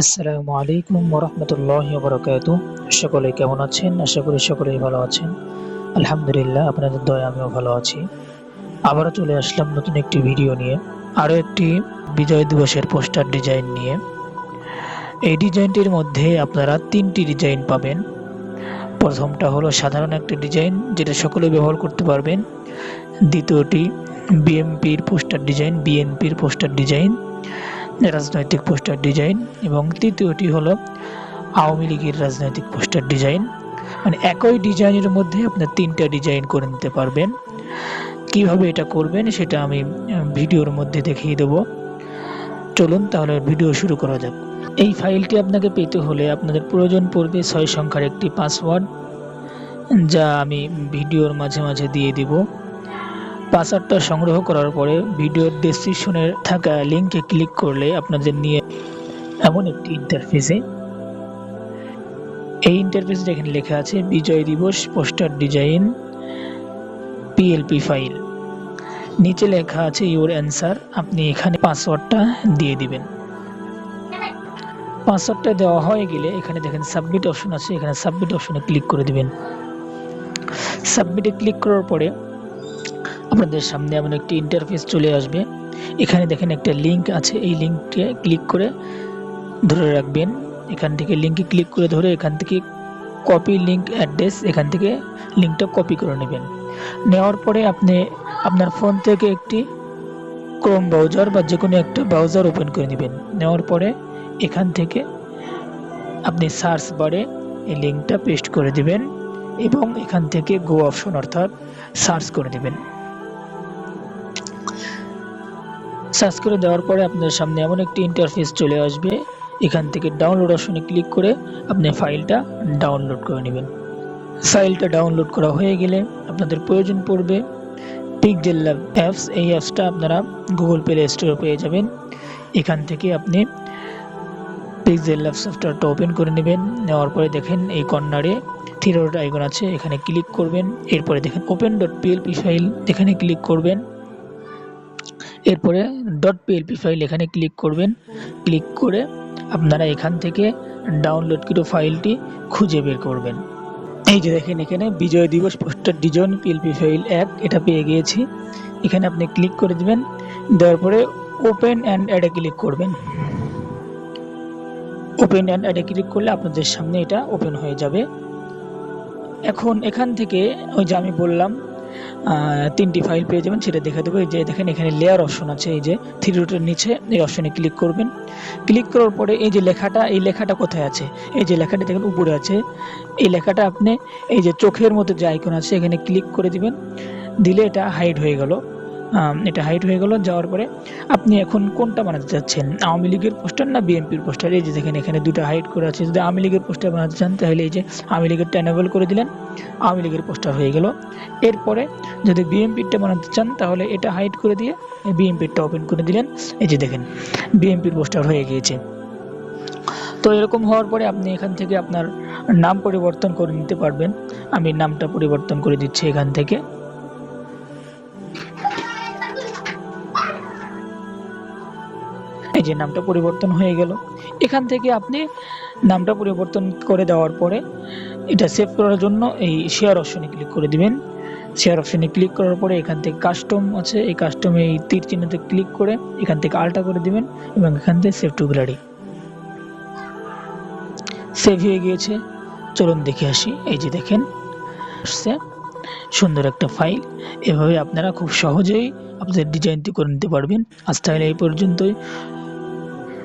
আসসালামু আলাইকুম ওরহমতুল্লাহ বরকাত সকলে কেমন আছেন? আশা করি সকলেই ভালো আছেন। আলহামদুলিল্লাহ, আপনাদের দয়া আমিও ভালো আছি। আবারও চলে আসলাম নতুন একটি ভিডিও নিয়ে। আরও একটি বিজয় দিবসের পোস্টার ডিজাইন নিয়ে। এই ডিজাইনটির মধ্যে আপনারা তিনটি ডিজাইন পাবেন। প্রথমটা হলো সাধারণ একটা ডিজাইন, যেটা সকলে ব্যবহার করতে পারবেন। দ্বিতীয়টি বিএমপির পোস্টার ডিজাইন, বিএনপির পোস্টার ডিজাইন। রাজনৈতিক পোস্টার ডিজাইন এবং তৃতীয়টি হলো আওয়ামী লীগের রাজনৈতিক পোস্টার ডিজাইন। মানে একই ডিজাইনের মধ্যে আপনার তিনটা ডিজাইন করে নিতে পারবেন। কীভাবে এটা করবেন সেটা আমি ভিডিওর মধ্যে দেখিয়ে দেব। চলুন তাহলে ভিডিও শুরু করা যাক। এই ফাইলটি আপনাকে পেতে হলে আপনাদের প্রয়োজন পড়বে ছয় সংখ্যার একটি পাসওয়ার্ড, যা আমি ভিডিওর মাঝে মাঝে দিয়ে দিব। পাসওয়ার্ডটা সংগ্রহ করার পরে ভিডিওর ডেসক্রিপশনে থাকা লিঙ্কে ক্লিক করলে আপনাদের নিয়ে এমন একটি ইন্টারফেসে এই ইন্টারফেসে এখানে লেখা আছে, বিজয় দিবস পোস্টার ডিজাইন পিএলপি ফাইল নিচে লেখা আছে ইউর অ্যান্সার আপনি এখানে পাসওয়ার্ডটা দিয়ে দিবেন। পাসওয়ার্ডটা দেওয়া হয়ে গেলে এখানে দেখেন সাবমিট অপশন আছে, এখানে সাবমিট অপশনে ক্লিক করে দিবেন। সাবমিটে ক্লিক করার পরে আপনাদের সামনে এমন একটি ইন্টারফেস চলে আসবে। এখানে দেখেন একটা লিঙ্ক আছে, এই লিঙ্ককে ক্লিক করে ধরে রাখবেন। এখান থেকে লিঙ্কে ক্লিক করে ধরে এখান থেকে কপি লিঙ্ক অ্যাড্রেস এখান থেকে লিঙ্কটা কপি করে নেবেন। নেওয়ার পরে আপনি আপনার ফোন থেকে একটি ক্রোম ব্রাউজার বা যে কোনো একটা ব্রাউজার ওপেন করে নেবেন। নেওয়ার পরে এখান থেকে আপনি সার্চ বারে এই লিঙ্কটা পেস্ট করে দিবেন এবং এখান থেকে গো অপশন অর্থাৎ সার্চ করে দিবেন। সার্চ করে দেওয়ার পরে আপনার সামনে এমন একটি ইন্টারফেস চলে আসবে। এখান থেকে ডাউনলোড অপশনে ক্লিক করে আপনি ফাইলটা ডাউনলোড করে নেবেন। ফাইলটা ডাউনলোড করা হয়ে গেলে আপনাদের প্রয়োজন পড়বে পিকজেল ল্যাব অ্যাপস এই অ্যাপসটা আপনারা গুগল প্লে স্টোরে পেয়ে যাবেন। এখান থেকে আপনি পিকজেল ল্যাব সফটওয়্যারটা ওপেন করে নেবেন। নেওয়ার পরে দেখেন এই কর্নারে থ্রি ডট আইকন আছে, এখানে ক্লিক করবেন। এরপরে দেখেন ওপেন ডট পিএলপি ফাইল এখানে ক্লিক করবেন। এরপরে ডট পিএলপি ফাইল এখানে ক্লিক করবেন। ক্লিক করে আপনারা এখান থেকে ডাউনলোডকৃত ফাইলটি খুঁজে বের করবেন। এই যে দেখেন এখানে বিজয় দিবস পোস্টার ডিজাইন পিএলপি ফাইল এক, এটা পেয়ে গিয়েছি। এখানে আপনি ক্লিক করে দিবেন, দেওয়ার পরে ওপেন অ্যান্ড অ্যাডে ক্লিক করবেন। ওপেন অ্যান্ড অ্যাডে ক্লিক করলে আপনাদের সামনে এটা ওপেন হয়ে যাবে। এখন এখান থেকে ওই যে আমি বললাম তিনটি ফাইল পেয়ে যাবেন, সেটা দেখে দেবো এই যে দেখেন, এখানে লেয়ার অপশন আছে, এই যে থ্রি রুটের নিচে, এই অপশনে ক্লিক করবেন। ক্লিক করার পরে এই যে লেখাটা, এই লেখাটা কোথায় আছে? এই যে লেখাটা দেখেন, উপরে আছে। এই লেখাটা আপনি, এই যে চোখের মতো যে আইকন আছে, এখানে ক্লিক করে দিবেন। দিলে এটা হাইড হয়ে গেল। এটা হাইট হয়ে গেল, যাওয়ার পরে আপনি এখন কোনটা বানাতে চাচ্ছেন? আওয়ামী লীগের পোস্টার না বিএনপির পোস্টার এই যে দেখেন, এখানে দুটো হাইট করে আছে। যদি আওয়ামী লীগের পোস্টার বানাতে চান, তাহলে এই যে আওয়ামী লীগেরটা এনেবল করে দিলেন, আওয়ামী লীগের পোস্টার হয়ে গেল। এরপরে যদি বিএনপিরটা বানাতে চান, তাহলে এটা হাইট করে দিয়ে বিএনপিরটা ওপেন করে দিলেন। এই যে দেখেন বিএনপির পোস্টার হয়ে গিয়েছে। তো এরকম হওয়ার পরে আপনি এখান থেকে আপনার নাম পরিবর্তন করে নিতে পারবেন। আমি নামটা পরিবর্তন করে দিচ্ছি এখান থেকে। এই যে নামটা পরিবর্তন হয়ে গেল। এখান থেকে আপনি নামটা পরিবর্তন করে দেওয়ার পরে এটা সেভ করার জন্য এই শেয়ার অপশনে ক্লিক করে দিবেন। শেয়ার অপশনে ক্লিক করার পরে এখান থেকে কাস্টম আছে। এই কাস্টমে এই তীর চিহ্নতে ক্লিক করে এখান থেকে আলটা করে দিবেন এবং এখান থেকে সেভ টু গ্যালারি সেভ হয়ে গিয়েছে। চলুন দেখে আসি। এই যে দেখেন, আসছে। সুন্দর একটা ফাইল এভাবে আপনারা খুব সহজেই আপনাদের ডিজাইনটি করে নিতে পারবেন। আজ তাহলে এই পর্যন্তই।